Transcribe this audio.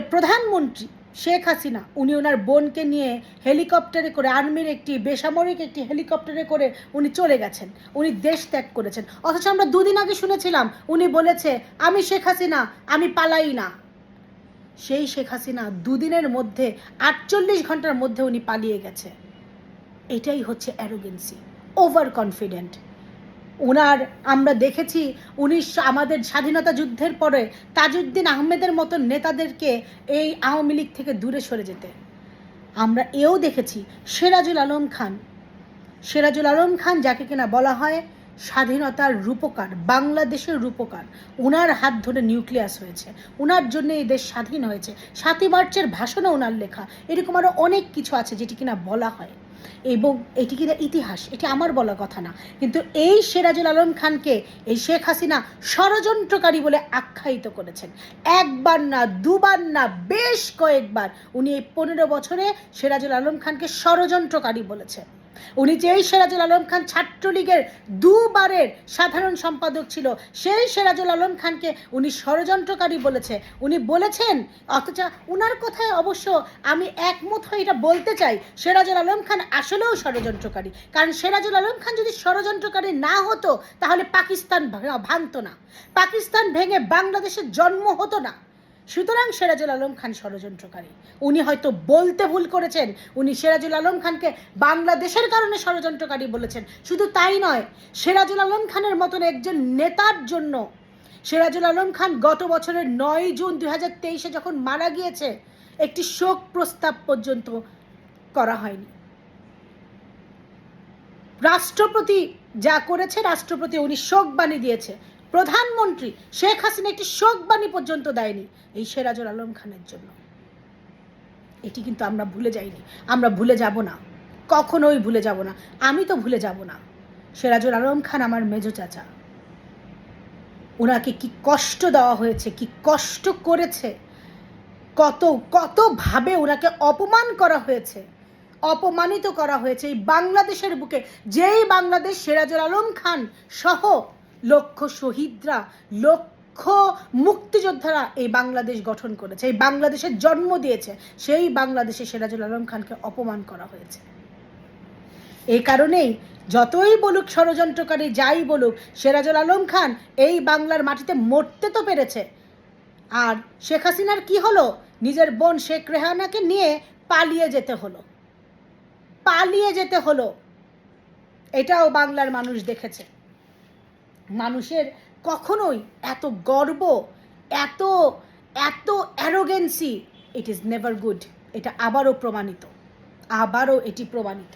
প্রধানমন্ত্রী শেখ হাসিনা, উনি ওনার বোনকে নিয়ে হেলিকপ্টারে করে, আর্মির একটি, বেসামরিক একটি হেলিকপ্টারে করে উনি চলে গেছেন। উনি দেশ ত্যাগ করেছেন। অথচ আমরা দুদিন আগে শুনেছিলাম, উনি বলেছে, আমি শেখ হাসিনা, আমি পালাই না। সেই শেখ হাসিনা দুদিনের মধ্যে, আটচল্লিশ ঘণ্টার মধ্যে উনি পালিয়ে গেছে। এটাই হচ্ছে অ্যারোগেন্সি ওভার কনফিডেন্ট ওনার আমরা দেখেছি উনিশশো আমাদের স্বাধীনতা যুদ্ধের পরে তাজউদ্দিন আহমেদের মতো নেতাদেরকে এই আওয়ামী লীগ থেকে দূরে সরে যেতে। আমরা এও দেখেছি সিরাজুল আলম খান। সিরাজুল আলম খান যাকে কিনা বলা হয় স্বাধীনতার রূপকার, বাংলাদেশের রূপকার। ওনার হাত ধরে নিউক্লিয়াস হয়েছে। ওনার জন্য এই দেশ স্বাধীন হয়েছে। সাতই মার্চের ভাষণও ওনার লেখা। এরকম আরও অনেক কিছু আছে যেটি কিনা বলা হয়। এবং এটি কিনা ইতিহাস। এটি আমার বলা কথা না। কিন্তু এই সেরাজুল আলম খানকে এই শেখ হাসিনা ষড়যন্ত্রকারী বলে আখ্যায়িত করেছেন। একবার না, দুবার না, বেশ কয়েকবার উনি এই পনেরো বছরে সিরাজুল আলম খানকে ষড়যন্ত্রকারী বলেছেন। উনি যেই সিরাজুল আলম খান ছাত্রলীগের দুবারের সাধারণ সম্পাদক ছিল, সেই সিরাজুল আলম খানকে উনি ষড়যন্ত্রকারী বলেছে। উনি বলেছেন, অথচ উনার কথায় অবশ্য আমি একমত হয়ে এটা বলতে চাই, সেরাজুল আলম খান আসলেও ষড়যন্ত্রকারী। কারণ সেরাজুল আলম খান যদি ষড়যন্ত্রকারী না হতো, তাহলে পাকিস্তান ভাঙতো না। পাকিস্তান ভেঙে বাংলাদেশের জন্ম হতো না। সুতরাং সিরাজুল আলম খান ষড়যন্ত্রকারী। উনি হয়তো বলতে ভুল করেছেন, উনি সিরাজুল আলম খানকে বাংলাদেশের কারণে ষড়যন্ত্রকারী বলেছেন। শুধু তাই নয়, সিরাজুল আলম খানের মতন একজন নেতার জন্য সিরাজুল আলম খান গত বছরের নয় জুন দুই হাজার তেইশে যখন মারা গিয়েছে, একটি শোক প্রস্তাব পর্যন্ত করা হয়নি। রাষ্ট্রপতি যা করেছে, রাষ্ট্রপতি উনি শোকবাণী দিয়েছে। প্রধানমন্ত্রী শেখ হাসিনা একটি শোকবাণী পর্যন্ত দেয়নি এই সিরাজুল আলম খানের জন্য। এটি কিন্তু আমরা ভুলে যাইনি। আমরা ভুলে যাব না। কখনোই ভুলে যাব না। আমি তো ভুলে যাব না। সিরাজুল আলম খান আমার মেজো চাচা। ওনাকে কি কষ্ট দেওয়া হয়েছে, কি কষ্ট করেছে, কত কতভাবে ওনাকে অপমান করা হয়েছে, অপমানিত করা হয়েছে এই বাংলাদেশের বুকে। যেই বাংলাদেশ সিরাজুল আলম খান সহ লক্ষ শহীদরা লক্ষ মুক্তিযোদ্ধারা এই বাংলাদেশ গঠন করেছে, এই বাংলাদেশের জন্ম দিয়েছে। সেই বাংলাদেশে সিরাজুল আলম খানকে অপমান করা হয়েছে। এই কারণেই যতই বলুক ষড়যন্ত্রকারী, যাই বলুক, সিরাজুল আলম খান এই বাংলার মাটিতে মরতে তো পেরেছে। আর শেখ হাসিনার কি হলো? নিজের বোন শেখ রেহানাকে নিয়ে পালিয়ে যেতে হলো। পালিয়ে যেতে হলো। এটাও বাংলার মানুষ দেখেছে। মানুষের কখনোই এত গর্ব, এত এত arrogance it is never good এটা আবারও প্রমাণিত, আবারও এটি প্রমাণিত।